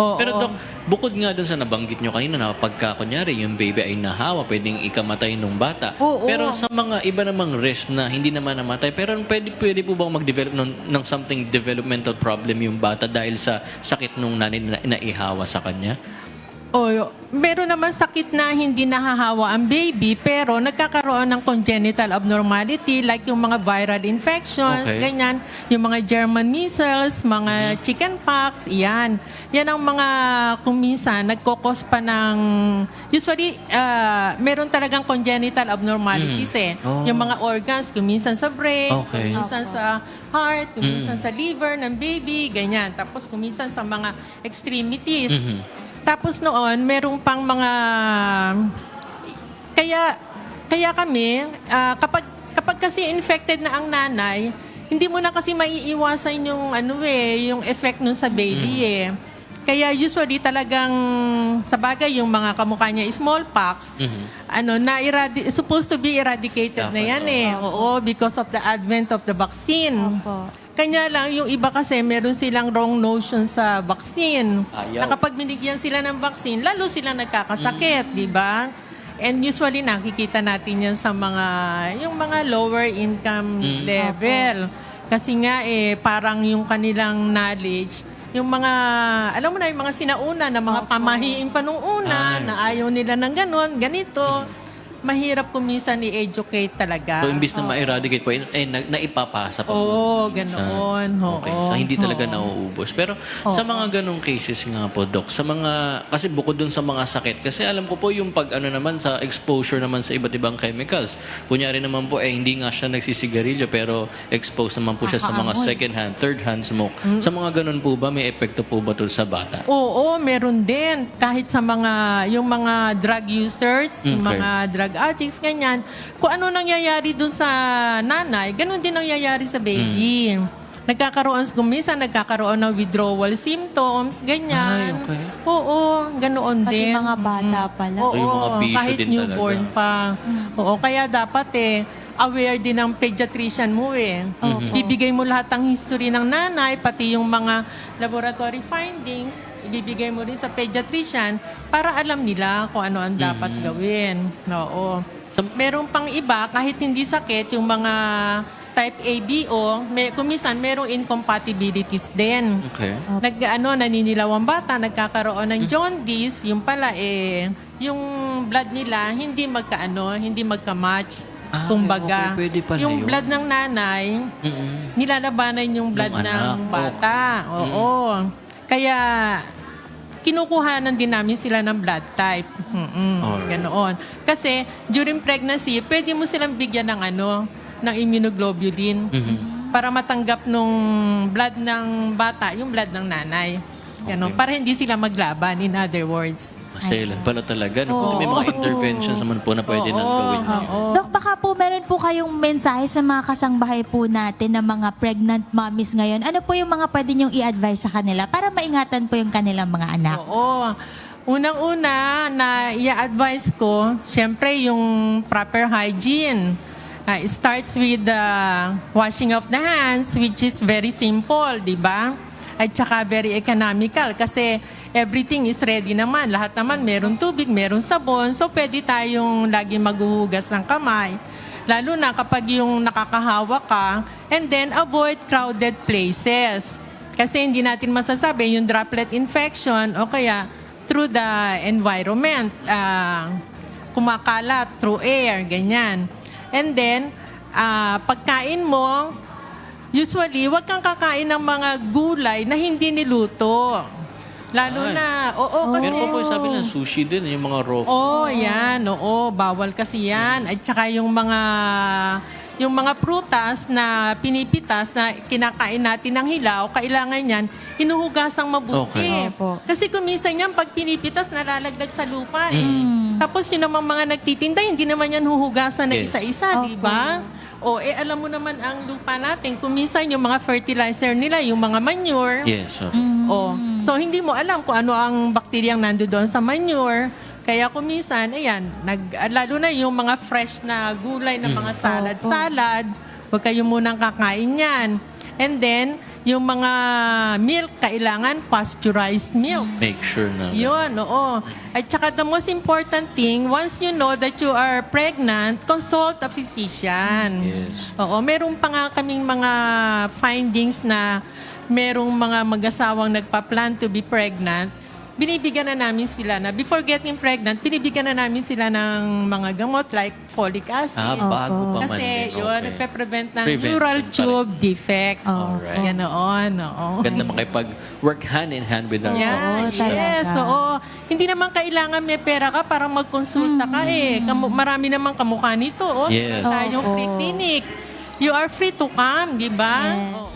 Oo. Pero Dok, bukod nga dun sa nabanggit nyo kanina na pagka kunyari yung baby ay nahawa, pwedeng ikamatay nung bata. Oo. Pero sa mga iba namang risk na hindi naman namatay, pero pwede, pwede po bang mag-develop ng, ng something developmental problem yung bata dahil sa sakit nung nanay na naihawa sa kanya? O, meron naman sakit na hindi nahahawa ang baby pero nagkakaroon ng congenital abnormality like yung mga viral infections, Okay. ganyan, yung mga German measles, mga chicken pox, yan. Yan ang mga kung minsan nagkokos pa ng usually uh, meron talagang congenital abnormalities eh. Oh. Yung mga organs, kung minsan sa brain, Okay. kung minsan sa heart, kung minsan sa liver ng baby, ganyan. Tapos kung minsan sa mga extremities. Tapos noon, merong pang mga... Kaya, kaya kami, ah, kapag, kapag kasi infected na ang nanay, hindi mo na kasi maiiwasan yung ano eh, yung effect nun sa baby eh. Kaya usually talagang sa bagay yung mga kamukha niya smallpox, ano na supposed to be eradicated na Dapat, yan eh. Oo, because of the advent of the vaccine. Opo. Kanya lang, yung iba kasi meron silang wrong notion sa vaccine. Ayaw. Na kapag binigyan sila ng vaccine, lalo sila nagkakasakit, di ba? And usually nakikita natin yan sa mga, yung mga lower income level. Kasi nga eh, parang yung kanilang knowledge, yung mga, alam mo na, yung mga sinauna na mga pamahiin pa nung una, na ayaw nila ng ganon, ganito. Mahirap kuminsan i-educate talaga. So, imbis na ma-eradicate po, eh, eh, na, naipapasa pa Oo, po. Minsan. ganoon. Oo. Okay, so hindi talaga nauubos. Pero sa mga ganong cases nga po, Doc, sa mga, kasi bukod dun sa mga sakit, kasi alam ko po yung pag ano naman sa exposure naman sa iba't ibang chemicals. Kunyari naman po, eh hindi nga siya nagsisigarilyo, pero exposed naman po siya sa mga second hand, third hand smoke. Hmm. Sa mga ganon po ba, may epekto po ba to sa bata? Oo, meron din. Kahit sa mga, yung mga drug users, yung Okay. mga drug addicts, ganyan. Kung ano nangyayari dun sa nanay, ganun din nangyayari sa baby. Hmm. Nagkakaroon, kung minsan nagkakaroon ng withdrawal symptoms, ganyan. Ay, okay. Oo, ganoon Pati din. mga bata pala. Oo, Ay, mga bisyo kahit din newborn talaga. pa. Oo, kaya dapat eh, aware din ng pediatrician mo eh. Opo. Bibigay mo lahat ng history ng nanay, pati yung mga laboratory findings, ibibigay mo rin sa pediatrician para alam nila kung ano ang dapat gawin. Oo. Sa- Merong pang iba, kahit hindi sakit, yung mga type ABO, may, kumisan merong incompatibilities din. Okay. Nag, ano, naninilaw ang bata, nagkakaroon ng jaundice, yung pala eh, yung blood nila hindi magkaano, hindi magka-match. Ah, kumbaga, okay, pwede pala yung yun. blood ng nanay, Mm-mm. nilalabanan yung blood Ng ng anak. Mm. bata. Oo. Kaya, kinukuhanan din namin sila ng blood type. Mm-mm. Alright. Ganoon. Kasi, during pregnancy, pwede mo silang bigyan ng ano, ng immunoglobulin Mm-hmm. para matanggap nung blood ng bata, yung blood ng nanay. Ganon. Okay. Para hindi sila maglaban, in other words. Masailan pala talaga. No? May mga interventions naman po na pwede nang gawin niyo. Dok, baka po meron po kayong mensahe sa mga kasangbahay po natin ng mga pregnant mommies ngayon. Ano po yung mga pwede niyong i-advise sa kanila para maingatan po yung kanilang mga anak? Oo. Unang-una na i-advise ko, syempre yung proper hygiene. Uh, it starts with the washing of the hands, which is very simple, di ba? At saka very economical kasi everything is ready naman. Lahat naman meron tubig, meron sabon. So pwede tayong lagi maghuhugas ng kamay. Lalo na kapag yung nakakahawa ka. And then avoid crowded places. Kasi hindi natin masasabi yung droplet infection o kaya through the environment. ah, kumakalat through air, ganyan. And then, ah, pagkain mo, usually, wag kang kakain ng mga gulay na hindi niluto. Lalo Ay. na, oo, kasi... Meron po po yung sabi na sushi din, yung mga raw food. Oo, yan. Oo, bawal kasi yan. At saka yung mga yung mga prutas na pinipitas na kinakain natin ng hilaw, kailangan yan, hinuhugasang mabuti. Okay. Opo. Kasi kuminsan yan, pag pinipitas, nalalagdag sa lupa eh. Tapos yun namang mga nagtitinda, hindi naman yan huhugasan na Yes. isa-isa, di ba? O, eh, alam mo naman ang lupa natin, kuminsan yung mga fertilizer nila, yung mga manure, Yes. so- Oh. So hindi mo alam kung ano ang bakteryang nando doon sa manure. Kaya kumisan, ayan, nag, ah, lalo na yung mga fresh na gulay na mga salad-salad, huwag kayo munang kakain yan. And then, yung mga milk, kailangan pasteurized milk. Make sure na. Yun, oo. At saka the most important thing, once you know that you are pregnant, consult a physician. Yes. Oo, meron pa nga kaming mga findings na merong mga mag-asawang nagpa-plan to be pregnant, binibigyan na namin sila na before getting pregnant, binibigyan na namin sila ng mga gamot like folic acid. Ah, bago pa man Kasi din. yun, Okay. nagpe-prevent ng Prevention neural pa rin. tube defects. Alright. Yan noon, oo. Ganda makipag-work hand in hand with our Yeah, Oo, yes, talaga. oo. Hindi naman kailangan may pera ka para magkonsulta ka eh. Kamu- marami naman kamukha nito. Oh. Yes. Meron tayong free Oo. clinic. You are free to come, di ba? Yes. Oo.